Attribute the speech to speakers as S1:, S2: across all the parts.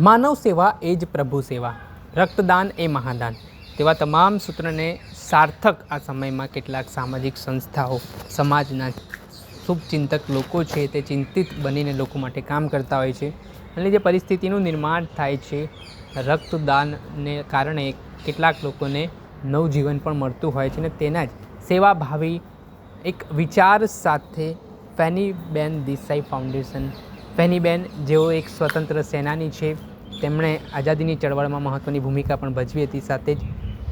S1: માનવ સેવા એ જ પ્રભુ સેવા. રક્તદાન એ મહાદાન. તેવા તમામ સૂત્રને સાર્થક આ સમયમાં કેટલાક સામાજિક સંસ્થાઓ, સમાજના શુભચિંતક લોકો છે તે ચિંતિત બનીને લોકો માટે કામ કરતા હોય છે અને જે પરિસ્થિતિનું નિર્માણ થાય છે, રક્તદાનને કારણે કેટલાક લોકોને નવજીવન પણ મળતું હોય છે અને તેના જ સેવાભાવી એક વિચાર સાથે ફેનીબેન દેસાઈ ફાઉન્ડેશન ફેનીબેન, જેઓ એક સ્વતંત્ર સેનાની છે, તેમણે આઝાદીની ચળવળમાં મહત્ત્વની ભૂમિકા પણ ભજવી હતી. સાથે જ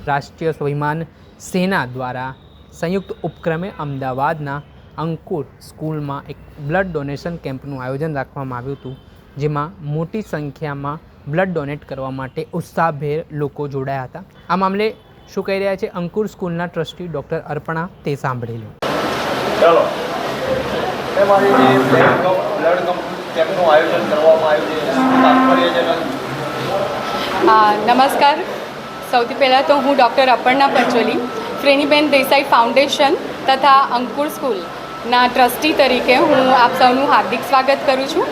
S1: રાષ્ટ્રીય સ્વાભિમાન સેના દ્વારા સંયુક્ત ઉપક્રમે અમદાવાદના અંકુર સ્કૂલમાં એક બ્લડ ડોનેશન કેમ્પનું આયોજન રાખવામાં આવ્યું હતું, જેમાં મોટી સંખ્યામાં બ્લડ ડોનેટ કરવા માટે ઉત્સાહભેર લોકો જોડાયા હતા. આ મામલે શું કહી રહ્યા છે અંકુર સ્કૂલના ટ્રસ્ટી ડૉક્ટર અર્પણા તે સાંભળી લો.
S2: ચાલો. બ્લડ કેમ્પનું
S3: નમસ્કાર. સૌથી પહેલાં તો હું ડૉક્ટર અપર્ણા પંચોલી ફ્રેનીબેન દેસાઈ ફાઉન્ડેશન તથા અંકુર સ્કૂલના ટ્રસ્ટી તરીકે હું આપ સૌનું હાર્દિક સ્વાગત કરું છું.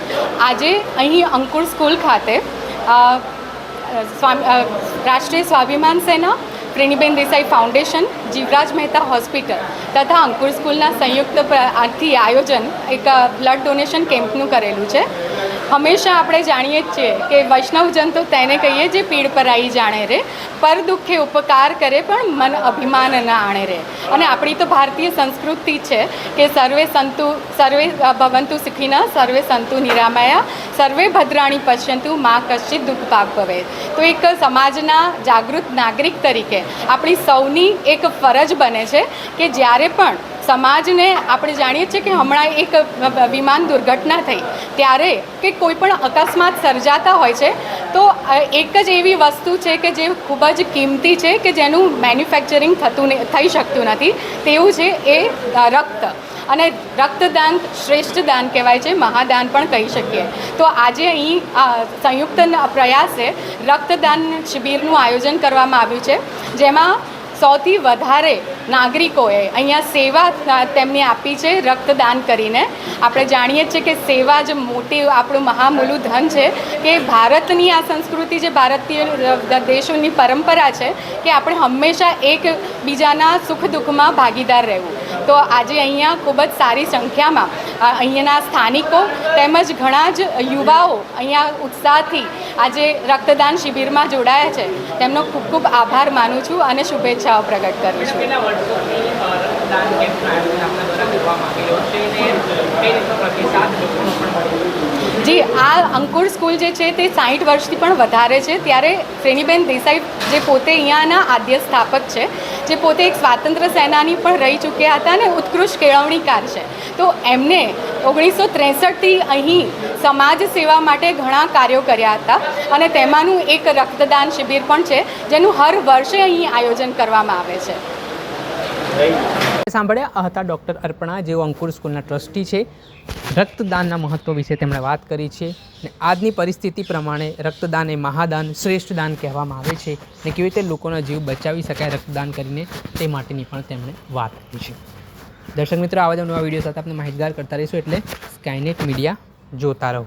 S3: આજે અહીં અંકુર સ્કૂલ ખાતે સ્વામી રાષ્ટ્રીય સ્વાભિમાન સેના ફ્રેનીબેન દેસાઈ ફાઉન્ડેશન, જીવરાજ મહેતા હોસ્પિટલ તથા અંકુર સ્કૂલના સંયુક્ત આથી આયોજન એક બ્લડ ડોનેશન કેમ્પનું કરેલું છે. હંમેશા આપણે જાણીએ જ છીએ કે વૈષ્ણવજન તો તેને કહીએ જે પીડ આવી જાણે રે, પર દુઃખે ઉપકાર કરે પણ મન અભિમાન ન આણે રે. અને આપણી તો ભારતીય સંસ્કૃતિ છે કે સર્વે સંતુ, સર્વે ભવંતુ સુખીના, સર્વે સંતુ નિરામયા, સર્વે ભદ્રાણી પશ્યંતુ, મા કશ્ચિત દુઃખ પાક ભવે. તો એક સમાજના જાગૃત નાગરિક તરીકે આપણી સૌની એક ફરજ બને છે કે જ્યારે પણ સમાજને આપણે જાણીએ છીએ કે હમણાં એક વિમાન દુર્ઘટના થઈ. ત્યારે કે કોઈ પણ અકસ્માત સર્જાતા હોય છે, તો એક જ એવી વસ્તુ છે કે જે ખૂબ જ કિંમતી છે કે જેનું મેન્યુફેક્ચરિંગ થતું થઈ શકતું નથી. તેવું છે એ રક્ત. અને રક્તદાન શ્રેષ્ઠ દાન કહેવાય છે, મહાદાન પણ કહી શકીએ. તો આજે અહીં સંયુક્ત પ્રયાસે રક્તદાન શિબિરનું આયોજન કરવામાં આવ્યું છે, જેમાં સૌથી વધારે નાગરિકોએ અહીંયા સેવા તેમની આપી છે, રક્તદાન કરીને. આપણે જાણીએ છીએ કે સેવા જ મોટી આપણું મહામૂલું ધન છે, કે ભારતની આ સંસ્કૃતિ જે ભારતીય દેશોની પરંપરા છે, કે આપણે હંમેશા એક બીજાના સુખ દુઃખમાં ભાગીદાર રહેવું. તો આજે અહીંયા ખૂબ જ સારી સંખ્યામાં અહીંયાના સ્થાનિકો તેમજ ઘણા જ યુવાઓ અહીંયા ઉત્સાહથી આજે રક્તદાન શિબિરમાં જોડાયા છે. તેમનો ખૂબ ખૂબ આભાર માનું છું અને શુભેચ્છાઓ પ્રગટ કરું છું.
S1: જી
S3: આ અંકુર સ્કૂલ જે છે તે સાઠ વર્ષથી પણ વધારે છે. ત્યારે શ્રેણીબેન દેસાઈ જે પોતે અહીંયાના આદ્ય સ્થાપક છે જે પોતે એક સ્વાતંત્ર્ય સેનાની પણ રહી ચૂક્યા હતા અને ઉત્કૃષ્ટ કેળવણીકાર છે. તો એમને ઓગણીસો ત્રેસઠથી અહીં સમાજ સેવા માટે ઘણા કાર્યો કર્યા હતા અને તેમાંનું એક રક્તદાન શિબિર પણ છે, જેનું હર વર્ષે અહીં આયોજન કરવામાં આવે છે.
S1: સાંભળ્યા હતા ડૉક્ટર અર્પણા, જેઓ અંકુર સ્કૂલના ટ્રસ્ટી છે. રક્તદાનના મહત્ત્વ વિશે તેમણે વાત કરી છે ને આજની પરિસ્થિતિ પ્રમાણે રક્તદાન એ મહાદાન, શ્રેષ્ઠ દાન કહેવામાં આવે છે ને કેવી રીતે લોકોનો જીવ બચાવી શકાય રક્તદાન કરીને તે માટેની પણ તેમણે વાત કરી છે. દર્શક મિત્રો, આવા જ નવા વીડિયો સાથે આપણે માહિતગાર કરતા રહીશું એટલે સ્કાયનેટ મીડિયા જોતા રહો.